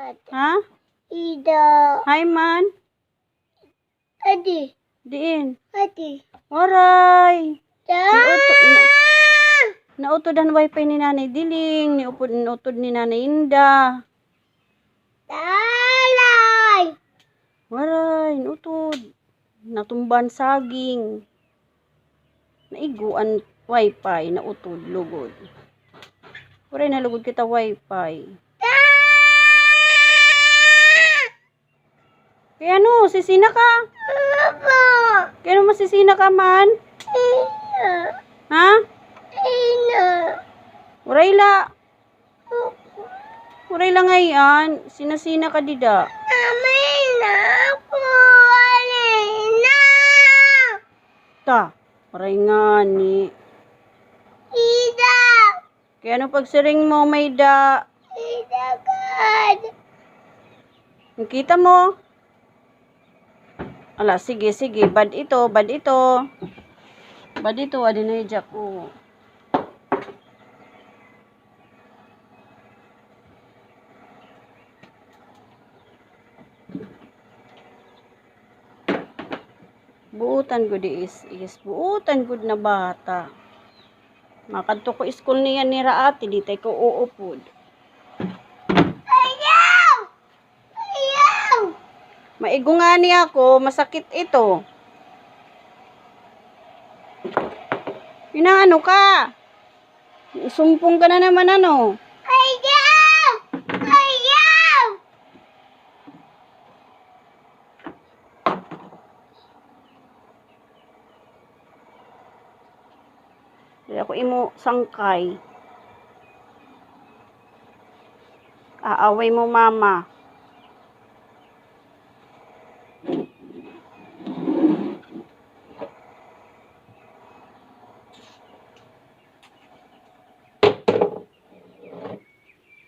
Ha? Ida. Hi, man. Adi. Diin. Adi. Waray. Da. Nauto, na, nautod ang wifi ni Nanay Diling. Niupod, nautod ni Nanay Inda. Talay. Waray, nautod. Natumban saging. Naiguan wifi, nautod, lugod. Waray, nalugod kita wifi. Kaya ano, sisina ka? Apa? Kaya ano masisina ka man? Ina. Ha? Ina. Waray la. Waray la ngayon. Sinasina ka dida. Namay na ako. Alina. Ta. Waray nga ni. Ida. Kaya ano pagsiring mo may da. Ida God. Nakita mo? Ala, sige, sige. Bad ito, bad ito. Bad ito, adin na jack ko. Buutan di is, is. Buutan ko na bata. Makadto ko school niya ni Raati, di tayo ko uupod. Ayaw. Ayaw. Maigo nga niya ako, masakit ito. Inaano ka? Sumpong ka na naman ano. Ayaw. Ayaw. Hindi ako imo sangkay. Aaway mo mama.